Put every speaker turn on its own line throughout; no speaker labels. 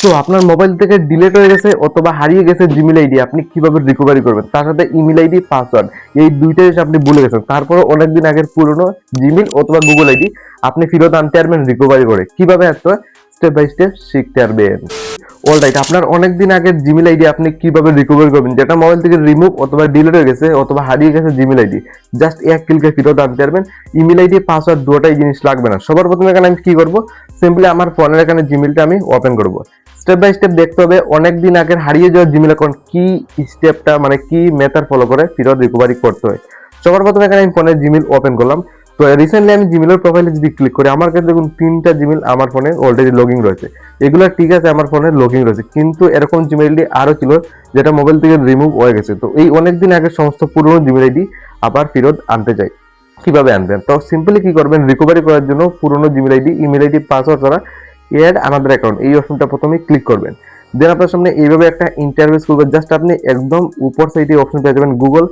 So আপনার mobile থেকে delete হয়ে গেছে অথবা হারিয়ে গেছে জিমেল আইডি আপনি কীভাবে রিকভারি করবেন? তার সাথে ইমেল আইডি পাসওয়ার্ড এই দুইটাই এসে আপনি ভুলে গেছেন। তারপরে অনেকদিন আগের পুরনো জিমেল অথবা গুগল আইডি আপনি ফেরত আনতে পারবেন রিকভারি করে। কীভাবে হয়? স্টেপ বাই স্টেপ শিখতে পারবেন। অলরাইট আপনার অনেকদিন আগের জিমেল আইডি আপনি কীভাবে রিকভারি করবেন? যেটা মোবাইল থেকে রিমুভ অথবা ডিলেট হয়ে গেছে অথবা হারিয়ে গেছে জিমেল আইডি জাস্ট এক ক্লিকে ফেরত আনতে পারবেন। ইমেল আইডি পাসওয়ার্ড দুটাই জিনিস লাগবে না। সবার প্রথমে এখানে আমি কি করব? সিম্পলি আমার ফোনের এখানে জিমেলটা আমি ওপেন করব। স্টেপ বাই স্টেপ দেখতে হবে অনেক দিন আগের হারিয়ে যাওয়া জিমেল অ্যাকাউন্ট কি স্টেপটা মানে কি মেথড ফলো করে ফেরত রিকভারি করতে হয়। সবার প্রথমে এখানে আমি ফোনের জিমেল ওপেন করলাম। তো রিসেন্টলি আমি জিমেলের প্রোফাইলে যদি ক্লিক করি, আমার কাছে দেখুন তিনটা জিমেল আমার ফোনে অলরেডি লগিং রয়েছে। এগুলো ঠিক আছে, আমার ফোনে লগিং রয়েছে, কিন্তু এরকম জিমেলটি আরও ছিল যেটা মোবাইল থেকে রিমুভ হয়ে গেছে। তো এই অনেক দিন আগের সমস্ত পুরনো জিমেল আইডি আবার ফেরত আনতে চাই। কীভাবে আনবেন? তো সিম্পলি কি করবেন? রিকভারি করার জন্য পুরনো Gmail ID email ID password ছাড়া এড আনাদার অ্যাকাউন্ট এই অপশনটা প্রথমে ক্লিক করবেন। দেন আপনার সামনে এইভাবে একটা ইন্টারভিউ করবেন জাস্ট আপনি একদম উপর সাইডে অপশন পেয়ে যাবেন গুগল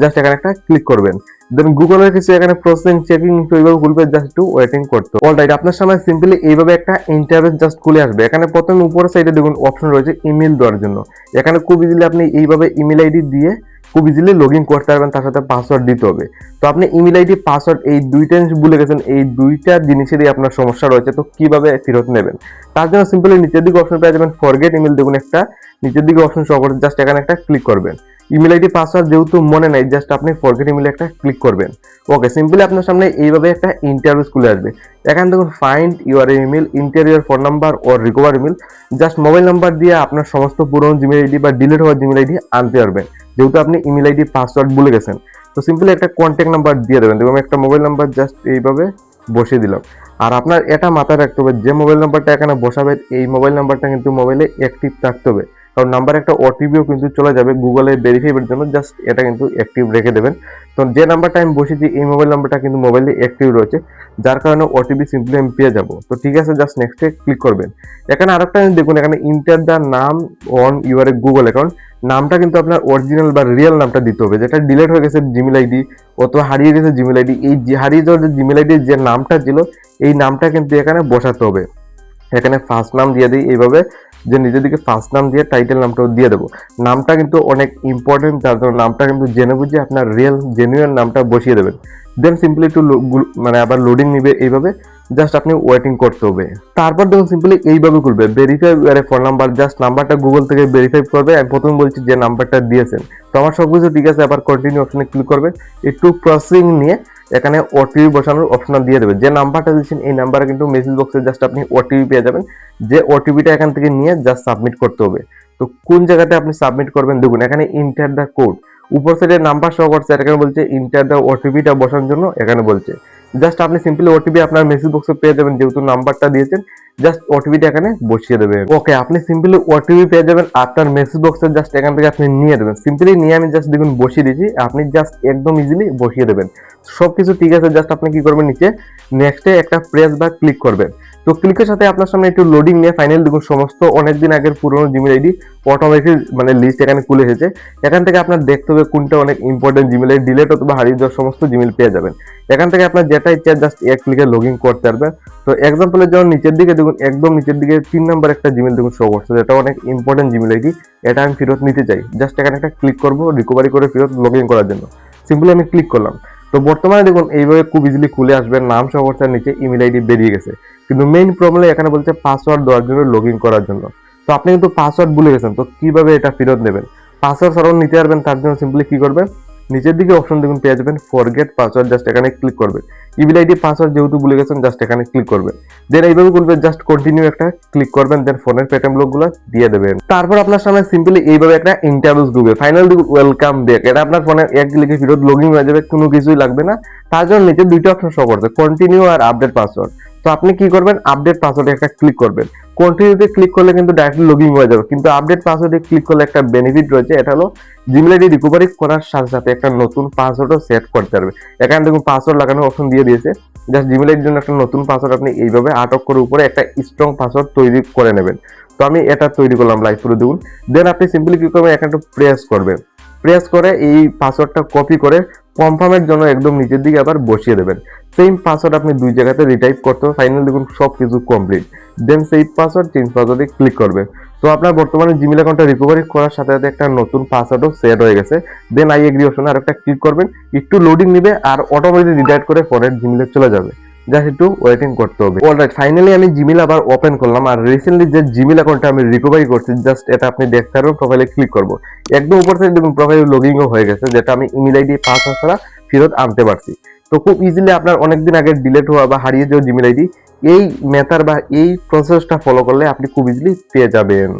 জাস্ট এখানে একটা ক্লিক করবেন। দেন গুগলের কিছু এখানে প্রসেসিং চেকিং এইভাবে খুলবে। জাস্ট একটু ওয়েটিং করতে। অলরাইট আপনার সামনে সিম্পলি এইভাবে একটা ইন্টারভিউ জাস্ট খুলে আসবে। এখানে প্রথমে উপরের সাইডে দেখুন অপশন রয়েছে ইমেল দেওয়ার জন্য। এখানে খুব ইজিলি আপনি এইভাবে ইমেল আইডি দিয়ে খুব ইজিলি লগ ইন করতে পারবেন, তার সাথে পাসওয়ার্ড দিতে হবে। তো আপনি ইমেল আইডি পাসওয়ার্ড এই দুইটা ভুলে গেছেন, এই দুইটা জিনিসেরই আপনার সমস্যা রয়েছে, তো কীভাবে ফেরত নেবেন? তার জন্য সিম্পলি নিচের দিকে অপশন পেয়ে যাবেন ফরগেট ইমেল দেখুন একটা, নিচের দিকে অপশন শো করে জাস্ট এখানে একটা ক্লিক করবেন। ইমেল আইডি পাসওয়ার্ড যেহেতু মনে নাই জাস্ট আপনি ফরগেট ইমেল একটা ক্লিক করবেন। ওকে সিম্পলি আপনার সামনে এইভাবে একটা ইন্টারভিউ খুলে আসবে। এখানে দেখুন ফাইন্ড ইউর ইমেল ইন্টারভিউর ফোন নাম্বার ও recover email just mobile number দিয়ে আপনার সমস্ত পুরনো জিমেল আইডি বা ডিলিট হওয়া জিমেল আইডি আনতে পারবেন। যেহেতু আপনি ইমেল আইডি পাসওয়ার্ড ভুলে গেছেন, তো সিম্পলি একটা কন্ট্যাক্ট নাম্বার দিয়ে দেবেন। দেখুন একটা মোবাইল নাম্বার জাস্ট এইভাবে বসিয়ে দিলাম। আর আপনার এটা মাথায় রাখতে হবে, যে মোবাইল নাম্বারটা এখানে বসাবেন এই মোবাইল নাম্বারটা কিন্তু মোবাইলে অ্যাক্টিভ থাকতে হবে। কারণ নাম্বার একটা ওটিপিও কিন্তু চলে যাবে গুগলে ভেরিফাইয়ের জন্য জাস্ট এটা কিন্তু অ্যাক্টিভ রেখে দেবেন। তো যে নাম্বারটা আমি বসেছি, এই মোবাইল নাম্বারটা কিন্তু মোবাইলে অ্যাক্টিভ রয়েছে, যার কারণে ওটিপি সিম্পলি আমি পেয়ে যাব। তো ঠিক আছে জাস্ট নেক্সটে ক্লিক করবেন। এখানে আরেকটা দেখুন, এখানে enter the name on your Google account নামটা কিন্তু আপনার অরিজিনাল বা রিয়েল নামটা দিতে হবে, যেটা ডিলিট হয়ে গেছে জিমেল আইডি অথবা হারিয়ে গেছে জিমেল আইডি এই হারিয়ে যাওয়ার যে জিমেল আইডির যে নামটা ছিল, এই নামটা কিন্তু এখানে বসাতে হবে। এখানে ফার্স্ট নাম দিয়ে দিই, এইভাবে যে নিজের দিকে ফার্স্ট নাম দিয়ে টাইটেল নামটাও দিয়ে দেবো। নামটা কিন্তু অনেক ইম্পর্টেন্ট তার জন্য নামটা কিন্তু জেনে বুঝে আপনার রিয়েল জেনুইন নামটা বসিয়ে দেবেন। দেন সিম্পলি একটু মানে আবার লোডিং নিবে এইভাবে জাস্ট আপনি ওয়েটিং করতে হবে। তারপর দেখুন সিম্পলি এইভাবে খুলবে। ভেরিফাই আরে ফোন নাম্বার জাস্ট নাম্বারটা গুগল থেকে ভেরিফাই করবে আমি প্রথম বলছি যে নাম্বারটা দিয়েছেন। তো আমার সব কিছু ঠিক আছে, আবার কন্টিনিউ অপশনে ক্লিক করবে। একটু প্রসেসিং নিয়ে এখানে ওটিপি বসানোর অপশন দিয়ে দেবে। যে নাম্বারটা দিচ্ছেন, এই নাম্বারে কিন্তু মেসেজ বক্সে জাস্ট আপনি ওটিপি পেয়ে যাবেন। যে ওটিপিটা এখান থেকে নিয়ে জাস্ট সাবমিট করতে হবে। তো কোন জায়গাতে আপনি সাবমিট করবেন? দেখুন, এখানে ইন্টার দ্য কোড উপর সাইডে নাম্বার শো করছে, এখানে বলছে ইন্টার দ্য ওটিপিটা বসানোর জন্য এখানে বলছে। জাস্ট আপনি সিম্পলি ওটিপি আপনার মেসেজ বক্সে পেয়ে যাবেন, যেহেতু নাম্বারটা দিয়েছেন। জাস্ট ওটিপিটা এখানে বসিয়ে দেবেন। ওকে আপনি সিম্পলি ওটিপি পেয়ে যাবেন। আপনার মেসেজ বক্সে জাস্ট এখান থেকে আপনি নিয়ে দেবেন সিম্পলি নিয়ে আমি জাস্ট দেখুন বসিয়ে দিয়েছি। আপনি জাস্ট একদম ইজিলি বসিয়ে দেবেন। সব কিছু ঠিক আছে জাস্ট আপনি কি করবেন নিচে? নেক্সটে একটা প্রেস বা ক্লিক করবেন। তো ক্লিকের সাথে আপনার সামনে একটু লোডিং নিয়ে ফাইনাল দেখুন সমস্ত অনেকদিন আগের পুরনো জিমেল আইডি অটোমেটিক মানে লিস্ট এখানে খুলে এসেছে। এখান থেকে আপনার দেখতে হবে কোনটা অনেক ইম্পর্টেন্ট জিমেল আইডি ডিলেট অথবা হারিয়ে যাওয়ার সমস্ত জিমেল পেয়ে যাবেন। এখান থেকে আপনার যেটা ইচ্ছা জাস্ট এক ক্লিকে লগ ইন করতে পারবেন। তো এক্সাম্পলের জন্য নিচের দিকে দেখুন একদম নিচের দিকে তিন নম্বর একটা জিমেল দেখুন শো করছে। যেটা অনেক ইম্পর্টেন্ট জিমেল আইডি। এটা আমি ফেরত নিতে চাই। জাস্ট এখানে একটা ক্লিক করব রিকভারি করে ফেরত লগ ইন করার জন্য। সিম্পলি আমি ক্লিক করলাম। তো বর্তমানে দেখুন, এইভাবে খুব ইজিলি খুলে আসবে। নাম শো করছে নিচে ইমেল আইডি বেরিয়ে গেছে। কিন্তু মেইন প্রবলেম এখানে বলছে পাসওয়ার্ড দেওয়ার জন্য লগ ইন করার জন্য। তো আপনি কিন্তু পাসওয়ার্ড ভুলে গেছেন। তো কীভাবে এটা ফেরত নেবেন? পাসওয়ার্ড সরাও নিতে পারবেন, তার জন্য সিম্পলি কি করবেন? নিচের দিকে অপশন দেখুন, পেয়ে যাবেন ফরগেট পাসওয়ার্ড জাস্ট এখানে ক্লিক করবেন। ইমেল আইডি পাসওয়ার্ড যেহেতু ভুলে গেছেন জাস্ট এখানে ক্লিক করবেন। দেন এইভাবে করবেন জাস্ট কন্টিনিউ একটা ক্লিক করবেন দেন ফোনের পেটিএমগুলো দিয়ে দেবেন। তারপর আপনার সামনে সিম্পলি এইভাবে একটা ইন্টারভিউ ঢুকবে। ফাইনাল দেখুন ওয়েলকাম ব্যাক এটা আপনার ফোনে এক ক্লিকে ফেরত লগ ইন হয়ে যাবে, কোনো কিছুই লাগবে না। তার জন্য নিচে দুইটা অপশন শো করছে কন্টিনিউ আর আপডেট পাসওয়ার্ড তো আপনি কি করবেন? আপডেট পাসওয়ার্ডে একটা ক্লিক করবেন। কন্টিনিউতে ক্লিক করলে কিন্তু ডাইরেক্টলি লগ হয়ে যাবে। কিন্তু আপডেট পাসওয়ার্ডে ক্লিক করলে একটা বেনিফিট রয়েছে, এটা হলো জিমেল আইডি রিকভারি করার সাথে সাথে একটা নতুন পাসওয়ার্ডও সেট করতে পারবে এখানে দেখুন পাসওয়ার্ড লাগানোর অপশন দিয়ে দিয়েছে। জাস্ট জিমেল আইডির জন্য একটা নতুন পাসওয়ার্ড আপনি এইভাবে আটক করে উপরে একটা স্ট্রং পাসওয়ার্ড তৈরি করে নেবেন। তো আমি এটা তৈরি করলাম লাইভ করে দেখুন দেন আপনি সিম্পলি কি করবেন, এখানে একটু প্রেস করবেন। প্রেস করে এই পাসওয়ার্ডটা কপি করে কনফার্মের জন্য একদম নিচের দিকে আবার বসিয়ে দেবেন। সেম পাসওয়ার্ড আপনি দুই জায়গাতে রিটাইপ করতে হবে ফাইনাল দেখুন সব কিছু কমপ্লিট দেন সেই পাসওয়ার্ড চেঞ্জ পাসওয়ার্ডে ক্লিক করবেন। তো আপনার বর্তমানে জিমেল অ্যাকাউন্টটা রিকভারি করার সাথে সাথে একটা নতুন পাসওয়ার্ডও সেট হয়ে গেছে। দেন আই এগ্রি অপশনে আর একটা ক্লিক করবেন। একটু লোডিং নেবে আর অটোমেটিক রিডাইট করে পরের জিমেলে চলে যাবে। জাস্ট একটু ওয়েটিং করতে হবে। অলরাইট ফাইনালি আমি জিমেল আবার ওপেন করলাম আর রিসেন্টলি যে জিমেল অ্যাকাউন্টটা আমি রিকভারি করছি জাস্ট এটা আপনি দেখতে পারবেন প্রোফাইলে ক্লিক করব। একদম উপর থেকে দেখুন প্রোফাইল লগিংও হয়ে গেছে, যেটা আমি ইমেল আইডি পাসওয়ার্ড ছাড়া ফেরত আনতে পারছি। তো খুব ইজিলি আপনার অনেকদিন আগে ডিলেট হওয়া বা হারিয়ে যাওয়া জিমেল আইডি এই মেথাড বা এই প্রসেসটা ফলো করলে আপনি খুব ইজিলি পেয়ে যাবেন।